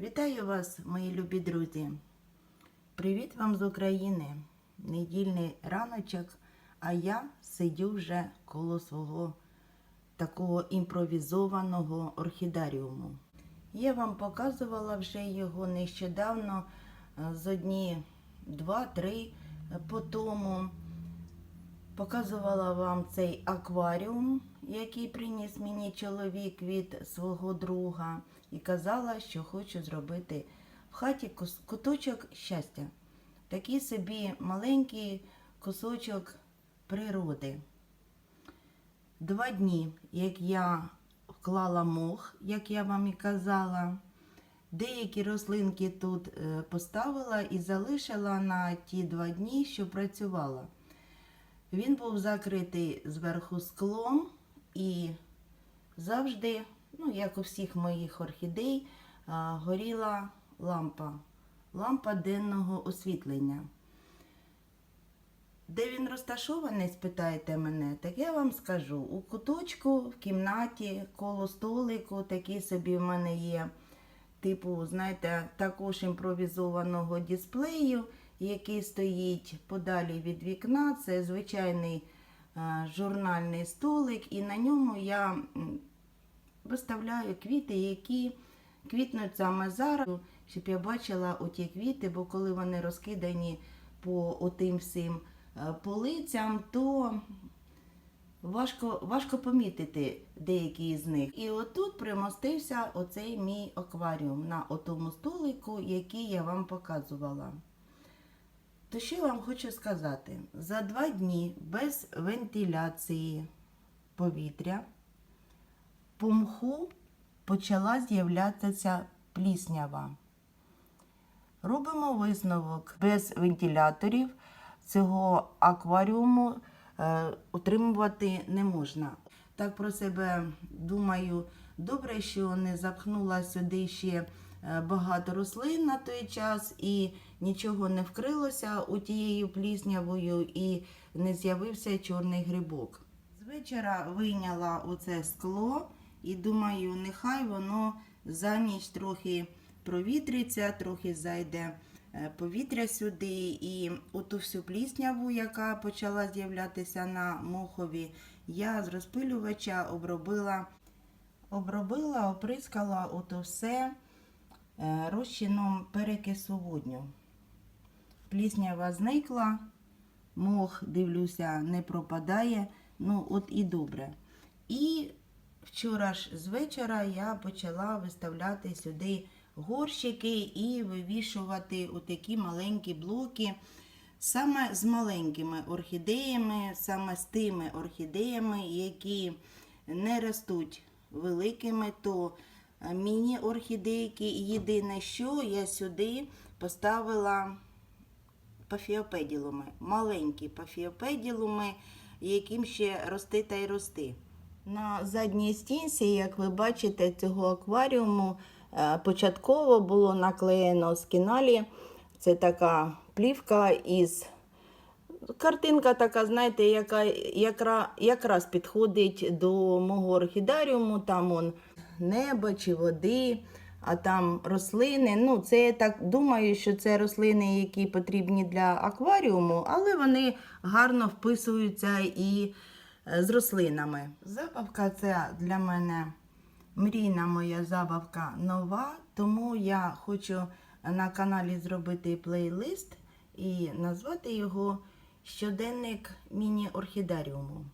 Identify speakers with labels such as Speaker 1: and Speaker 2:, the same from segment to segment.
Speaker 1: Вітаю вас, мої любі друзі. Привіт вам з України. Недільний раночок, а я сидю вже коло свого такого імпровізованого орхідаріуму. Я вам показувала вже його нещодавно, е, з одні, два-три по тому. Показувала вам цей акваріум, який приніс мені чоловік від свого друга, і казала, що хочу зробити в хаті куточок щастя. Такий собі маленький кусочок природи. Два дні, як я вклала мох, як я вам і казала. Деякі рослинки тут е, поставила і залишила на ті два дні, що працювала. Він був закритий зверху склом і завжди, ну, як у всіх моїх орхідей, горіла лампа, лампа денного освітлення. Де він розташований, спитаєте мене, так я вам скажу. У куточку, в кімнаті, коло столику, такий собі в мене є, типу, знаєте, також імпровізованого дисплею, який стоїть подалі від вікна. Це звичайний е, журнальний столик, і на ньому я виставляю квіти, які квітнуть саме зараз, щоб я бачила оті квіти, бо коли вони розкидані по отим всім е, полицям, то важко, важко помітити деякі з них. І отут примостився оцей мій акваріум на отому столику, який я вам показувала. То що я вам хочу сказати? За два дні без вентиляції повітря по мху почала з'являтися пліснява. Робимо висновок без вентиляторів цього акваріуму е, утримувати не можна. Так про себе думаю, добре, що не запхнула сюди ще е, багато рослин на той час і нічого не вкрилося у тією пліснявою і не з'явився чорний грибок. З вечора вийняла оце скло і думаю, нехай воно за ніч трохи провітриться, трохи зайде е, повітря сюди. І оту всю плісняву, яка почала з'являтися на мохові, я з розпилювача обробила, обробила, оприскала ото все е, розчином перекису водню. Пліснява зникла, мох, дивлюся, не пропадає. Ну, от і добре. І вчора ж з вечора я почала виставляти сюди горщики і вивішувати отакі маленькі блоки. Саме з маленькими орхідеями, саме з тими орхідеями, які не ростуть великими, то е, міні-орхідейки. Єдине, що я сюди поставила пафіопеділуми, маленькі пафіопеділуми, яким ще рости та й рости. На задній стінці, як ви бачите, цього акваріуму е, початково було наклеєно з кіналі. Це така плівка із картинка така, знаєте, яка якра, якраз підходить до мого орхідаріуму. Там он небо чи води, а там рослини. Ну, це я так думаю, що це рослини, які потрібні для акваріуму, але вони гарно вписуються і з рослинами. Забавка це для мене мрійна моя забавка нова, тому я хочу на каналі зробити плейлист і назвати його Щоденник міні-орхідаріуму,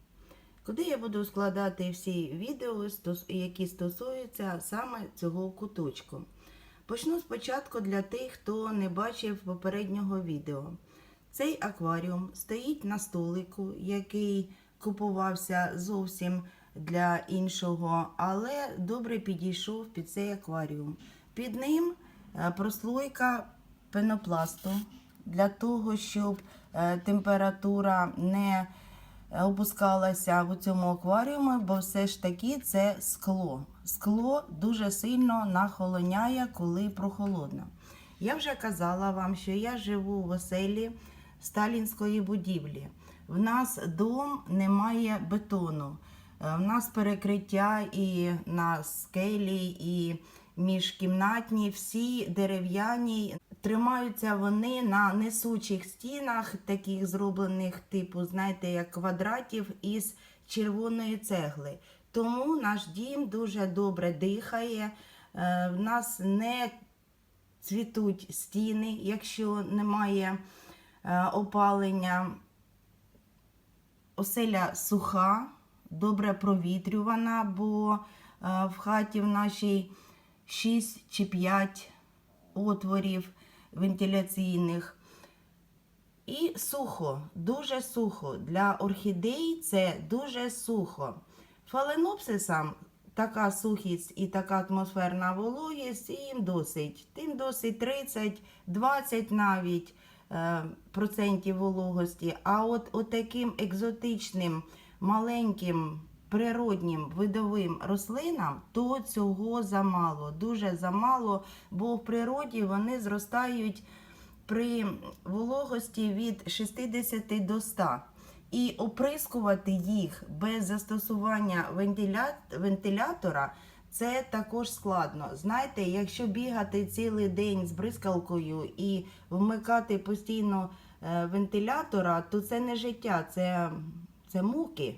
Speaker 1: куди я буду складати всі відео, які стосуються саме цього куточку. Почну спочатку для тих, хто не бачив попереднього відео. Цей акваріум стоїть на столику, який купувався зовсім для іншого, але добре підійшов під цей акваріум. Під ним е, прослойка пенопласту для того, щоб е, температура не опускалася в цьому акваріумі, бо все ж таки це скло. Скло дуже сильно нахолоняє, коли прохолодно. Я вже казала вам, що я живу в оселі сталінської будівлі. В нас дом немає бетону. Е, В нас перекриття і на скелі, і міжкімнатні, всі дерев'яні. Тримаються вони на несучих стінах, таких зроблених, типу, знаєте, як квадратів із червоної цегли. Тому наш дім дуже добре дихає. Е, В нас не цвітуть стіни, якщо немає е, опалення. Оселя суха, добре провітрювана, бо е, в хаті в нашій 6 чи 5 отворів вентиляційних. І сухо, дуже сухо. Для орхідей це дуже сухо. Фаленопсисам така сухість і така атмосферна вологість, і їм досить. Тим досить 30, 20 навіть процентів вологості. А от, от таким екзотичним, маленьким, природнім видовим рослинам, то цього замало, дуже замало, бо в природі вони зростають при вологості від 60 до 100. І оприскувати їх без застосування вентиля- вентилятора це також складно. Знаєте, якщо бігати цілий день з бризкалкою і вмикати постійно е, вентилятора, то це не життя, це, це муки.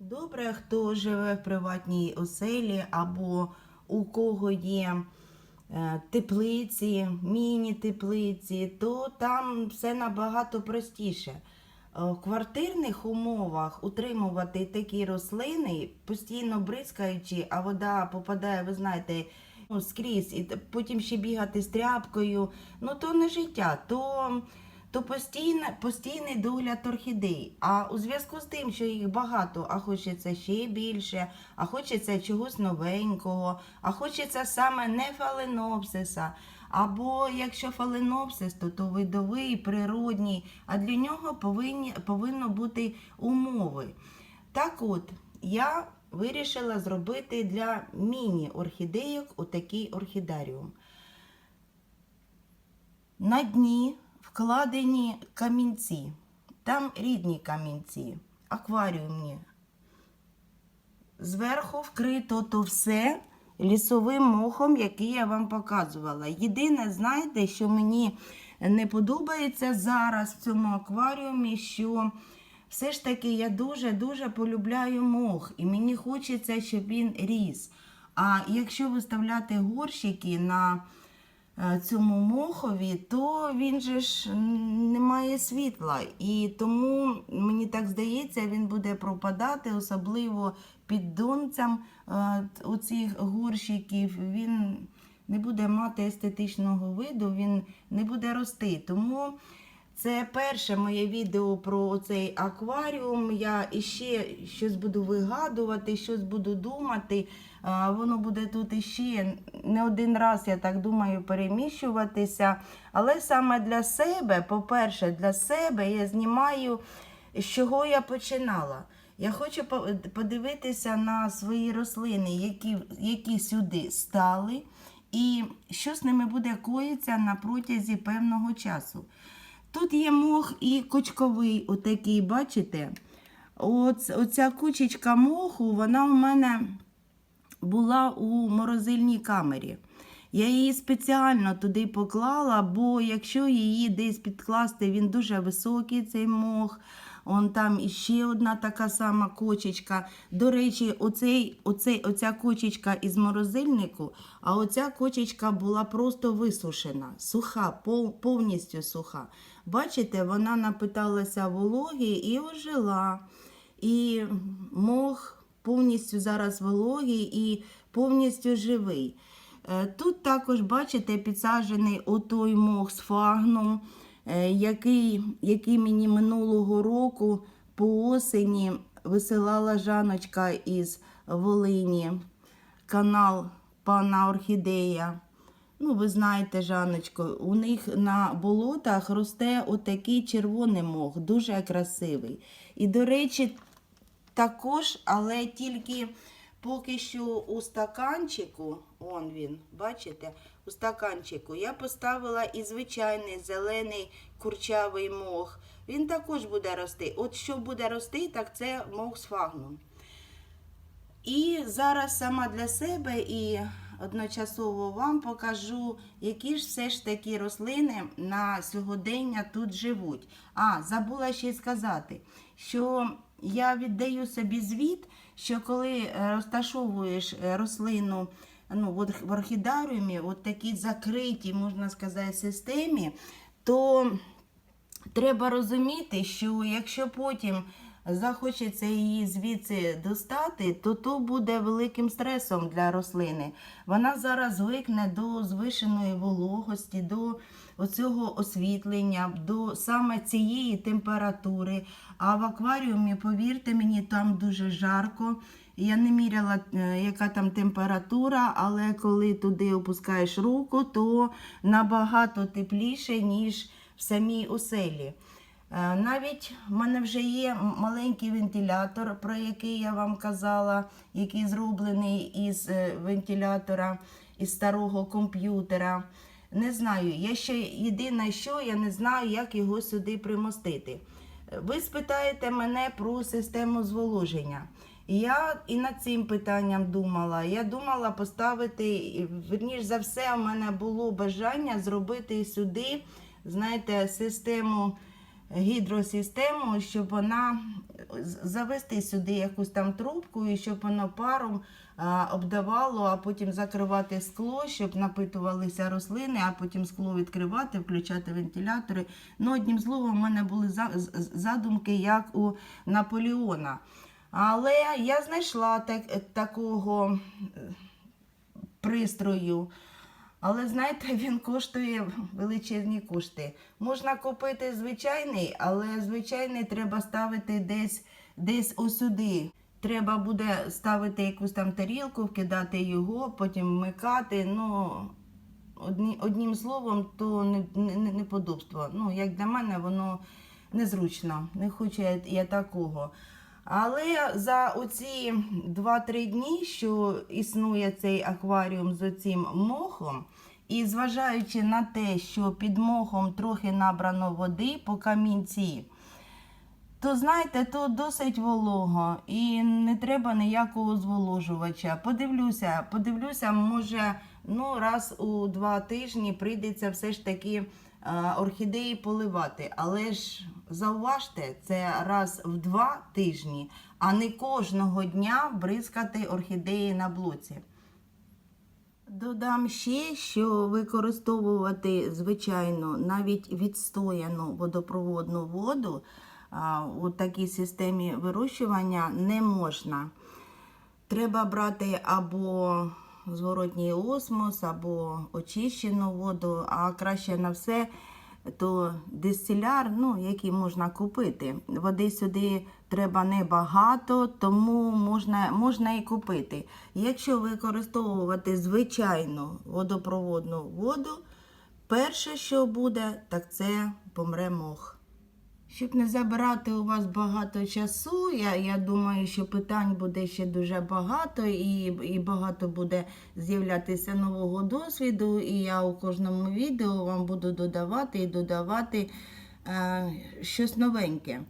Speaker 1: Добре, хто живе в приватній оселі або у кого є е, теплиці, міні-теплиці, то там все набагато простіше. Е, В квартирних умовах утримувати такі рослини, постійно бризкаючи, а вода попадає, ви знаєте, ну, скрізь, і потім ще бігати з тряпкою, ну то не життя, то, то постійно, постійний догляд орхідей. А у зв'язку з тим, що їх багато, а хочеться ще більше, а хочеться чогось новенького, а хочеться саме не фаленопсиса. Або якщо фаленопсис, то, то видовий, природній, а для нього повинні, повинно бути умови. Так от, я вирішила зробити для міні-орхідейок отакий орхідаріум. На дні вкладені камінці. Там рідні камінці, акваріумні. Зверху вкрито то все лісовим мохом, який я вам показувала. Єдине, знаєте, що мені не подобається зараз в цьому акваріумі, що все ж таки я дуже-дуже полюбляю мох, і мені хочеться, щоб він ріс. А якщо виставляти горщики на е, цьому мохові, то він же ж не має світла. І тому, мені так здається, він буде пропадати, особливо під донцем е, у цих горщиків. Він не буде мати естетичного виду, він не буде рости. Тому це перше моє відео про цей акваріум. Я іще щось буду вигадувати, щось буду думати. Воно буде тут іще не один раз, я так думаю, переміщуватися. Але саме для себе, по-перше, для себе я знімаю, з чого я починала. Я хочу подивитися на свої рослини, які, які сюди стали, і що з ними буде коїться на протязі певного часу. Тут є мох і кочковий, отакий, бачите? Оц, оця кучечка моху, вона у мене була у морозильній камері. Я її спеціально туди поклала, бо якщо її десь підкласти, він дуже високий, цей мох. Он там іще одна така сама кочечка. До речі, оцей, оцей, оця кочечка із морозильнику, а оця кочечка була просто висушена, суха, пов- повністю суха. Бачите, вона напиталася вологи і ожила. І мох повністю зараз вологий і повністю живий. Е, Тут також, бачите, підсаджений отой мох з фагном, який, який мені минулого року по осені висилала Жаночка із Волині, канал пана Орхідея. Ну, ви знаєте, Жаночко, у них на болотах росте отакий червоний мох, дуже красивий. І, до речі, також, але тільки поки що у стаканчику, он він, бачите, у стаканчику я поставила і звичайний зелений курчавий мох. Він також буде рости. От що буде рости, так це мох з фагном. І зараз сама для себе і одночасово вам покажу, які ж все ж таки рослини на сьогодення тут живуть. А, забула ще й сказати, що я віддаю собі звіт, що коли е, розташовуєш е, рослину ну, от в орхідаріумі, от такій закритій, можна сказати, системі, то треба розуміти, що якщо потім захочеться її звідси достати, то то буде великим стресом для рослини. Вона зараз звикне до звишеної вологості, до оцього освітлення, до саме цієї температури. А в акваріумі, повірте мені, там дуже жарко. Я не міряла, е, яка там температура, але коли туди опускаєш руку, то набагато тепліше, ніж в самій оселі. Е, Навіть в мене вже є маленький вентилятор, про який я вам казала, який зроблений із е, вентилятора із старого комп'ютера. Не знаю, я ще єдине, що я не знаю, як його сюди примостити. Ви спитаєте мене про систему зволоження. Я і над цим питанням думала. Я думала поставити, верніш за все, у мене було бажання зробити сюди, знаєте, систему гідросистему, щоб вона завести сюди якусь там трубку, і щоб воно паром а, обдавало, а потім закривати скло, щоб напитувалися рослини, а потім скло відкривати, включати вентилятори. Ну, одним словом, у мене були задумки, як у Наполеона. Але я знайшла так, такого е, пристрою. Але знаєте, він коштує величезні кошти. Можна купити звичайний, але звичайний треба ставити десь, десь осюди. Треба буде ставити якусь там тарілку, вкидати його, потім вмикати. Ну, одні, одним словом, то не, не, неподобство. Ну, як для мене, воно незручно. Не хочу я, я такого. Але за оці 2-3 дні, що існує цей акваріум з оцим мохом, і зважаючи на те, що під мохом трохи набрано води по камінці, то знаєте, то досить волого і не треба ніякого зволожувача. Подивлюся, подивлюся, може, ну раз у два тижні прийдеться все ж таки орхідеї поливати. Але ж зауважте, це раз в два тижні, а не кожного дня бризкати орхідеї на блоці. Додам ще, що використовувати звичайно навіть відстояну водопроводну воду у такій системі вирощування не можна. Треба брати або зворотній осмос, або очищену воду, а краще на все то дистиляр, ну, який можна купити. Води сюди треба небагато, тому можна, можна і купити. Якщо використовувати звичайну водопроводну воду, перше, що буде, так це помре мох. Щоб не забирати у вас багато часу, я, я думаю, що питань буде ще дуже багато, і, і багато буде з'являтися нового досвіду. І я у кожному відео вам буду додавати і додавати е, щось новеньке.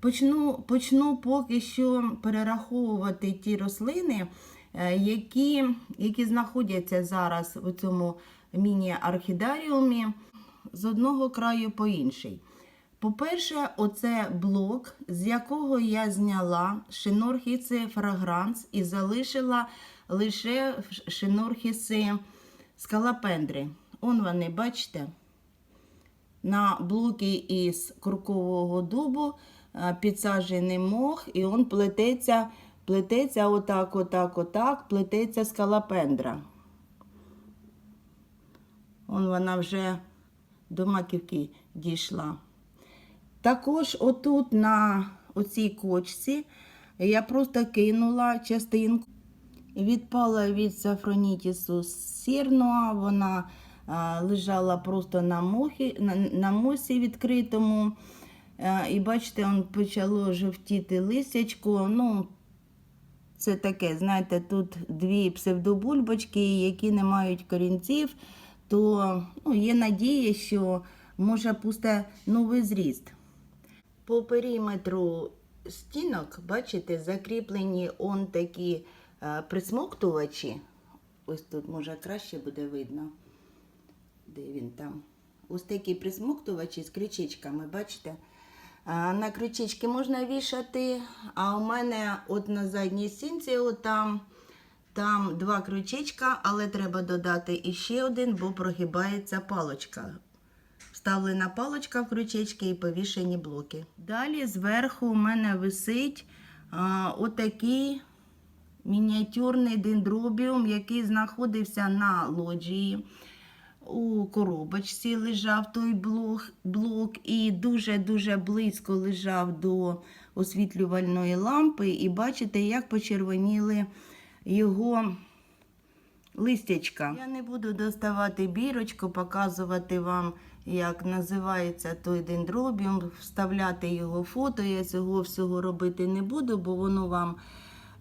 Speaker 1: Почну, почну поки що перераховувати ті рослини, е, які, які знаходяться зараз у цьому міні-архідаріумі з одного краю по інший. По-перше, оце блок, з якого я зняла шинорхіси фрагранс і залишила лише шинорхіси скалапендри. Он вони, бачите? На блоки із куркового дубу е, підсаджений мох, і он плететься, плететься отак, отак, отак, плететься скалапендра. Он вона вже до маківки дійшла. Також отут на оцій кочці я просто кинула частинку. Відпала від сафронітісу сірноа, вона а, лежала просто на, мохі, на, на мосі відкритому. А, і бачите, он почало жовтіти листячко. Ну, це таке, знаєте, тут дві псевдобульбочки, які не мають корінців, то ну, є надія, що може пусте новий зріст. По периметру стінок, бачите, закріплені он такі е, присмоктувачі. ось тут, може, краще буде видно. Де він там? Ось такі присмоктувачі з крючечками, бачите? На крючечки можна вішати, а у мене от на задній стінці, от там, там два крючечка, але треба додати іще один, бо прогибається палочка. Вставлена палочка в крючечки і повішені блоки. Далі зверху у мене висить а, отакий мініатюрний дендробіум, який знаходився на лоджії. У коробочці лежав той блок, блок і дуже-дуже близько лежав до освітлювальної лампи. І бачите, як почервоніли його листячка. Я не буду доставати бірочку, показувати вам, як називається той дендробіум, вставляти його фото. Я цього всього робити не буду, бо воно вам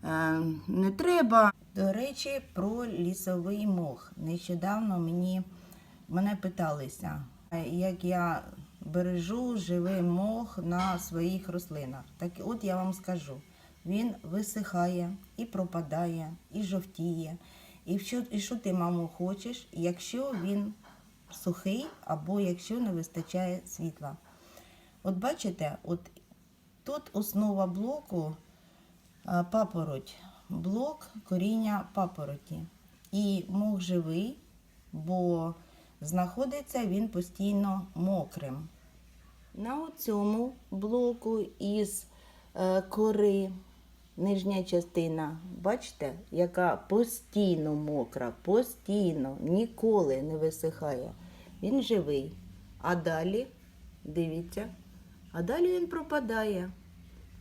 Speaker 1: е, не треба. До речі, про лісовий мох. Нещодавно мені мене питалися, е, як я бережу живий мох на своїх рослинах. Так от я вам скажу: він висихає і пропадає, і жовтіє. І що, і що ти, мамо, хочеш, якщо він сухий або якщо не вистачає світла. От бачите, от тут основа блоку папороть, блок коріння папороті. І мох живий, бо знаходиться він постійно мокрим. На цьому блоку із е, кори нижня частина, бачите, яка постійно мокра, постійно, ніколи не висихає. Він живий. А далі, дивіться, а далі він пропадає,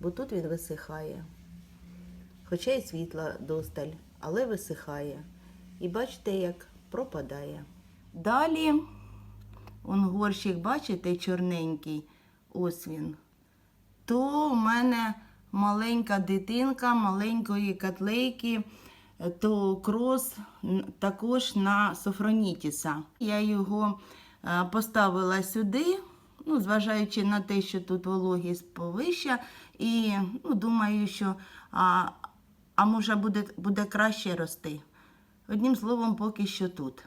Speaker 1: бо тут він висихає. Хоча й світла досталь, але висихає. І бачите, як пропадає. Далі, он горщик, бачите, чорненький, ось він. То в мене маленька дитинка маленької котлейки, е, то крос також на софронітіса. Я його е, поставила сюди, ну, зважаючи на те, що тут вологість повища, і ну, думаю, що а, а може буде, буде краще рости. Одним словом, поки що тут.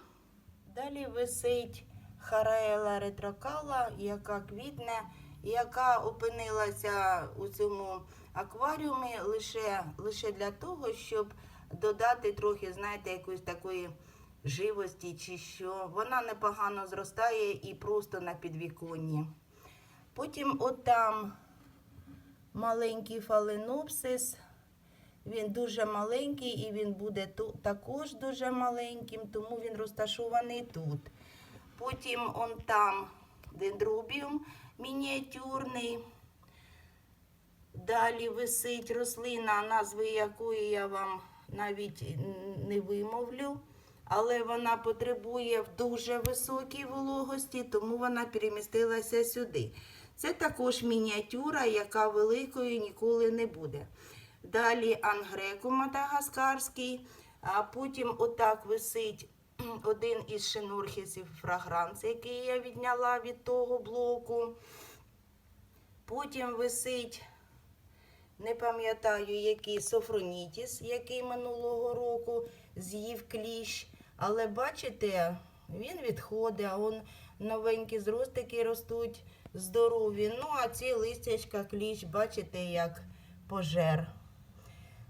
Speaker 1: Далі висить хараела ретрокала, яка квітне, яка опинилася у цьому акваріумі лише, лише для того, щоб додати трохи, знаєте, якоїсь такої живості чи що. Вона непогано зростає і просто на підвіконні. Потім отам маленький фаленопсис. Він дуже маленький і він буде також дуже маленьким, тому він розташований тут. Потім он там дендробіум мініатюрний. Далі висить рослина, назви якої я вам навіть не вимовлю, але вона потребує в дуже високій вологості, тому вона перемістилася сюди. Це також мініатюра, яка великою ніколи не буде. Далі ангреку мадагаскарський, а потім отак висить один із шинурхісів фрагранс, який я відняла від того блоку. Потім висить, не пам'ятаю, який софронітіс, який минулого року з'їв кліщ. Але бачите, він відходить, а он новенькі зростики ростуть здорові. Ну, а ці листячка кліщ, бачите, як пожер.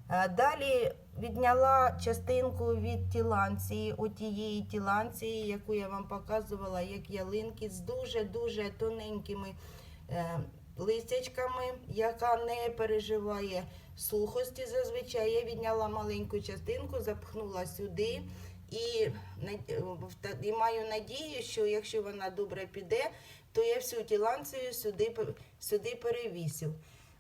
Speaker 1: Далі відняла частинку від тіланції, отієї тіланції, яку я вам показувала, як ялинки з дуже-дуже тоненькими е, листячками, яка не переживає сухості зазвичай. Я відняла маленьку частинку, запхнула сюди і, і маю надію, що якщо вона добре піде, то я всю тіланцію сюди, сюди перевісив.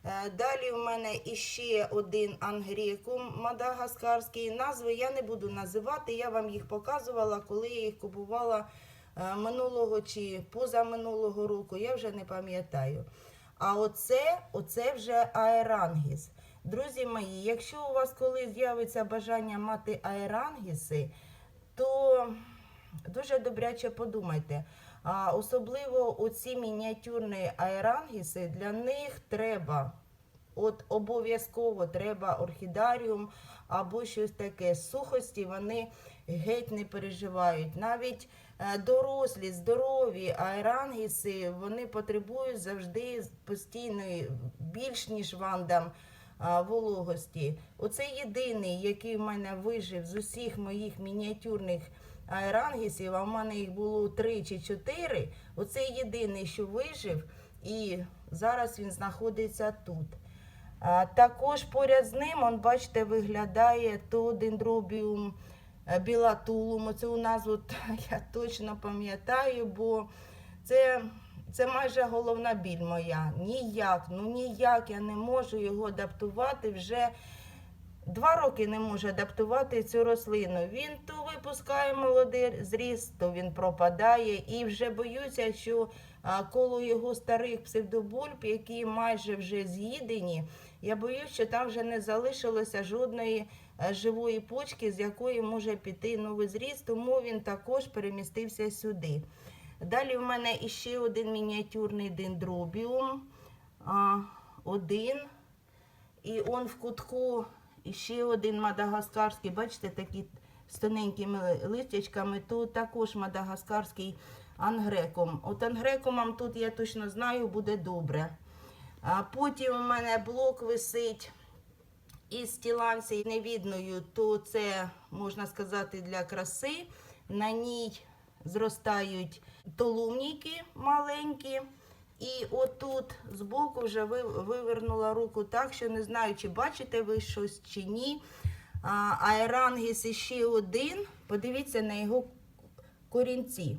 Speaker 1: Е, Далі в мене іще один ангрекум мадагаскарський. Назви я не буду називати, я вам їх показувала, коли я їх купувала е, минулого чи позаминулого року, я вже не пам'ятаю. А оце, оце вже аерангіс. Друзі мої, якщо у вас колись з'явиться бажання мати аерангіси, то дуже добряче подумайте. А особливо оці мініатюрні аерангіси, для них треба, от обов'язково треба орхідаріум або щось таке. Сухості вони геть не переживають. Навіть дорослі, здорові аерангіси, вони потребують завжди постійної, більш ніж вандам вологості. Оце єдиний, який в мене вижив з усіх моїх мініатюрних аерангісів, а в мене їх було три чи чотири. Оце єдиний, що вижив, і зараз він знаходиться тут. Також поряд з ним, он, бачите, виглядає то дендробіум е, білатулум. Оцю назву я точно пам'ятаю, бо це, це майже головна біль моя. Ніяк, ну ніяк я не можу його адаптувати вже. Два роки не можу адаптувати цю рослину. Він то випускає молодий зріст, то він пропадає. І вже боюся, що коло його старих псевдобульб, які майже вже з'їдені, я боюсь, що там вже не залишилося жодної живої почки, з якої може піти новий зріст, тому він також перемістився сюди. Далі в мене іще один мініатюрний дендробіум. Один. І он в кутку ще один мадагаскарський, бачите, такі з тоненькими листячками, то також мадагаскарський ангреком. От ангрекомом тут я точно знаю, буде добре. Потім у мене блок висить із тіланці невідною, то це, можна сказати, для краси. На ній зростають толумніки маленькі. І отут збоку вже ви- вивернула руку так, що не знаю, чи бачите ви щось чи ні. Аерангіс іще один. Подивіться на його корінці.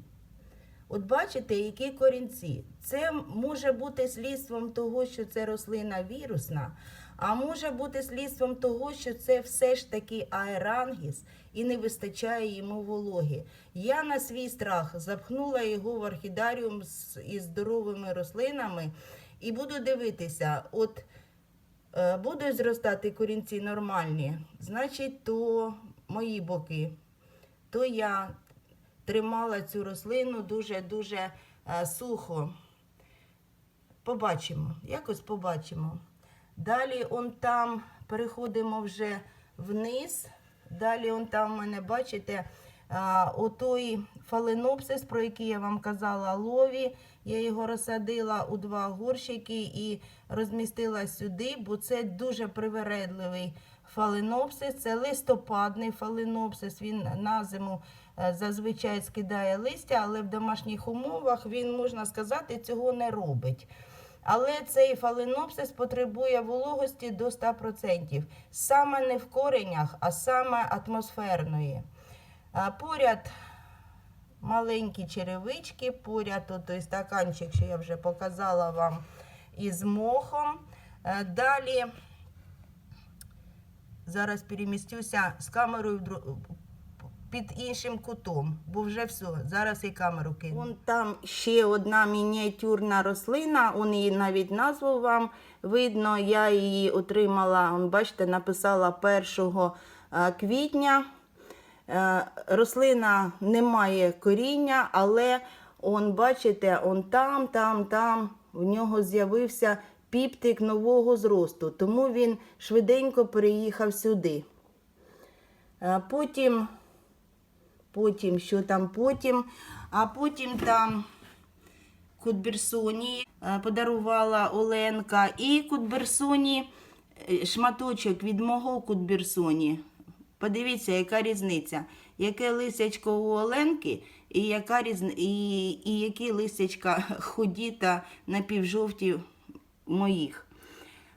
Speaker 1: От бачите, які корінці. Це може бути слідством того, що це рослина вірусна, а може бути слідством того, що це все ж таки аерангіс і не вистачає йому вологи. Я на свій страх запхнула його в орхідаріум із здоровими рослинами і буду дивитися, от е, будуть зростати корінці нормальні, значить, то мої боки. То я тримала цю рослину дуже-дуже е, сухо. Побачимо, якось побачимо. Далі он там переходимо вже вниз. Далі он там в мене, бачите, а, отой фаленопсис, про який я вам казала, лові. Я його розсадила у два горщики і розмістила сюди, бо це дуже привередливий фаленопсис. Це листопадний фаленопсис. Він на зиму е, зазвичай скидає листя, але в домашніх умовах він, можна сказати, цього не робить. Але цей фаленопсис потребує вологості до 100%. Саме не в коренях, а саме атмосферної. Поряд маленькі черевички, поряд той стаканчик, що я вже показала вам із мохом. Е, Далі зараз перемістюся з камерою під іншим кутом, бо вже все, зараз і камеру кину. Вон там ще одна мініатюрна рослина, он її навіть назву вам видно. Я її отримала, бачите, написала 1 е, квітня. Е, Рослина не має коріння, але он, бачите, он там, там, там в нього з'явився піптик нового зросту, тому він швиденько переїхав сюди. Е, Потім, потім, що там потім, а потім там Кутберсоні е, подарувала Оленка і Кутберсоні е, шматочок від мого Кутберсоні. Подивіться, яка різниця. Яке лисячко у Оленки, і, яка різни... і, і які лисячка худі та напівжовті моїх.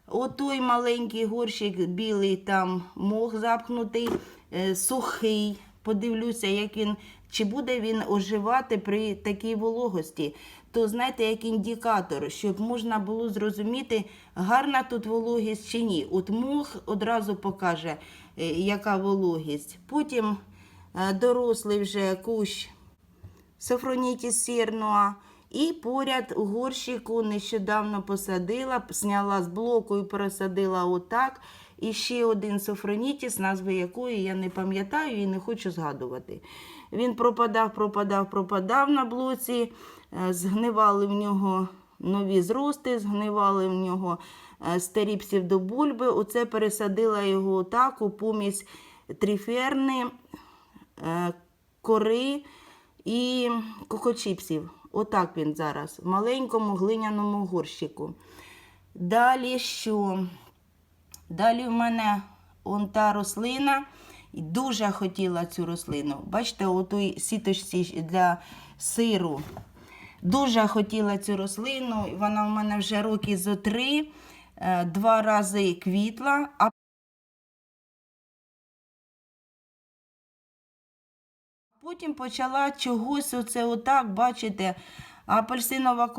Speaker 1: Отой маленький горщик білий, там мох запхнутий, е, сухий. Подивлюся, як він, чи буде він оживати при такій вологості. То знаєте, як індикатор, щоб можна було зрозуміти, гарна тут вологість чи ні. От мох одразу покаже, е, яка вологість. Потім е, дорослий вже кущ Софронітіс сірнуа. І поряд у горщику нещодавно посадила, зняла з блоку і пересадила отак. І ще один софронітіс, назви якої я не пам'ятаю і не хочу згадувати. Він пропадав, пропадав, пропадав на блоці, е, згнивали в нього нові зрости, згнивали в нього е, старі псевдобульби. Оце пересадила його отак у помість тріферни е, кори і кокочіпсів. Отак він зараз, в маленькому глиняному горщику. Далі що? Далі в мене он та рослина. І Дуже хотіла цю рослину. Бачите, у той сіточці для сиру. Дуже хотіла цю рослину. Вона в мене вже роки зо три, е, два рази квітла, а потім почала чогось оце отак, бачите, апельсинова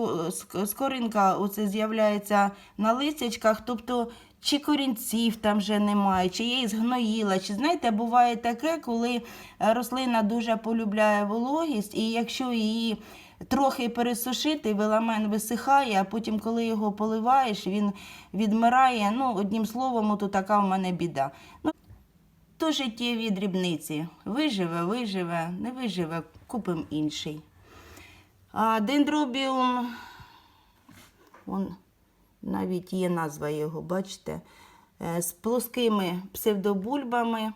Speaker 1: скоринка оце з'являється на листячках, тобто чи корінців там вже немає, чи її згноїла. Чи знаєте, буває таке, коли е, рослина дуже полюбляє вологість, і якщо її трохи пересушити, веламен висихає, а потім, коли його поливаєш, він відмирає. Ну, одним словом, то така в мене біда. Ну, то життєві дрібниці. Виживе, виживе, не виживе, купимо інший. А дендробіум, он, навіть є назва його, бачите, е, з плоскими псевдобульбами.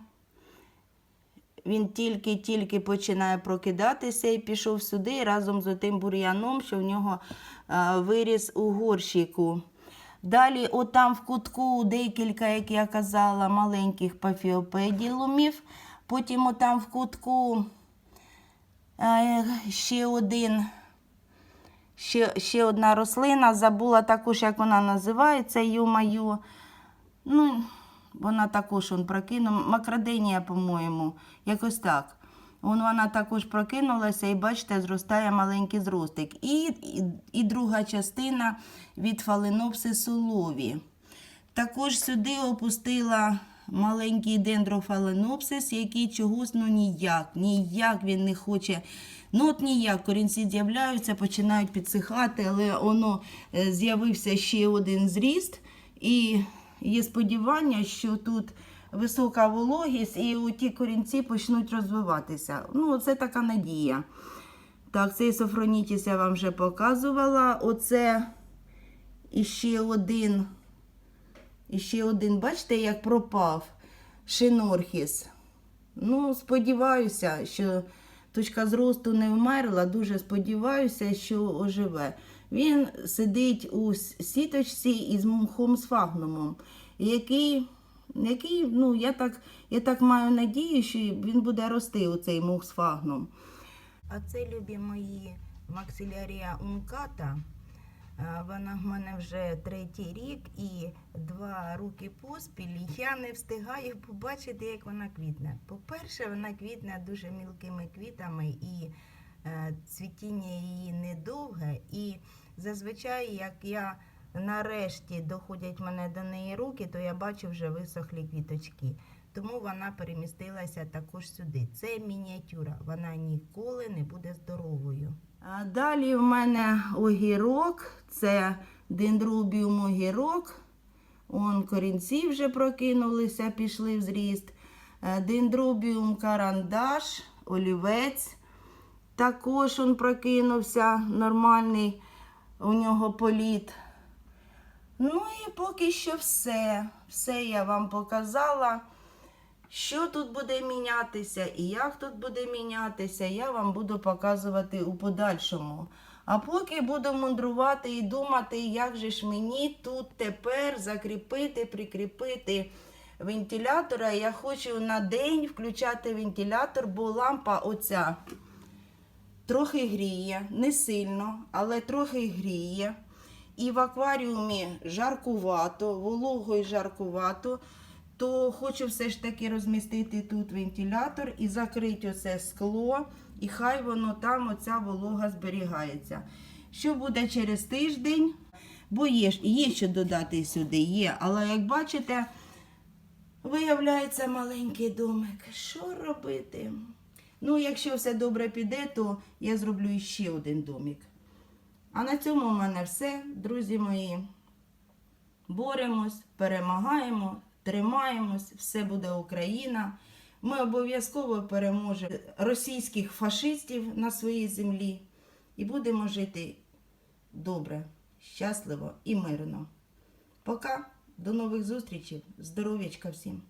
Speaker 1: Він тільки-тільки починає прокидатися і пішов сюди разом з тим бур'яном, що в нього е, виріс у горщику. Далі, отам в кутку декілька, як я казала, маленьких пафіопеділумів. Потім отам в кутку е, ще один. Ще, ще одна рослина, забула також, як вона називається, ю-маю. Ну, вона також он прокинула. Макроденія, по-моєму, якось так. Вон вона також прокинулася і, бачите, зростає маленький зростик. І, і, і друга частина від фаленопсису лові. Також сюди опустила маленький дендрофаленопсис, який чогось ну ніяк, ніяк він не хоче. Ну от ніяк, корінці з'являються, починають підсихати, але воно е, з'явився ще один зріст. І є сподівання, що тут висока вологість і ті корінці почнуть розвиватися. Ну, це така надія. Так, цей софронітіс я вам вже показувала. Оце іще один. І ще один, бачите, як пропав шинорхіс. Ну, сподіваюся, що точка зросту не вмерла. Дуже сподіваюся, що оживе. Він сидить у сіточці із мухом сфагнумом, який, який ну, я так, я так маю надію, що він буде рости, оцей мух сфагнум. А це, любі мої, максилярія унката. Вона в мене вже третій рік і два роки поспіль. Я не встигаю побачити, як вона квітне. По-перше, вона квітне дуже мілкими квітами, і е, цвітіння її недовге. І зазвичай, як я нарешті доходять мене до неї руки, то я бачу вже висохлі квіточки. Тому вона перемістилася також сюди. Це мініатюра, вона ніколи не буде здоровою. Далі в мене огірок, це дендробіум огірок. Он корінці вже прокинулися, пішли в зріст. Е, Дендробіум карандаш, олівець. Також він прокинувся, нормальний у нього політ. Ну і поки що все. Все я вам показала. Що тут буде мінятися і як тут буде мінятися, я вам буду показувати у подальшому. А поки буду мудрувати і думати, як же ж мені тут тепер закріпити, прикріпити вентилятора. Я хочу на день включати вентилятор, бо лампа оця трохи гріє, не сильно, але трохи гріє. І в акваріумі жаркувато, волого і жаркувато, то хочу все ж таки розмістити тут вентилятор і закрити оце скло, і хай воно там, оця волога зберігається. Що буде через тиждень? Бо є, є що додати сюди, є. Але як бачите, виявляється маленький домик. Що робити? Ну, якщо все добре піде, то я зроблю ще один домик. А на цьому в мене все, друзі мої. Боремось, перемагаємо, тримаємось, все буде Україна. Ми обов'язково переможемо російських фашистів на своїй землі і будемо жити добре, щасливо і мирно. Пока, до нових зустрічей, здоров'ячка всім!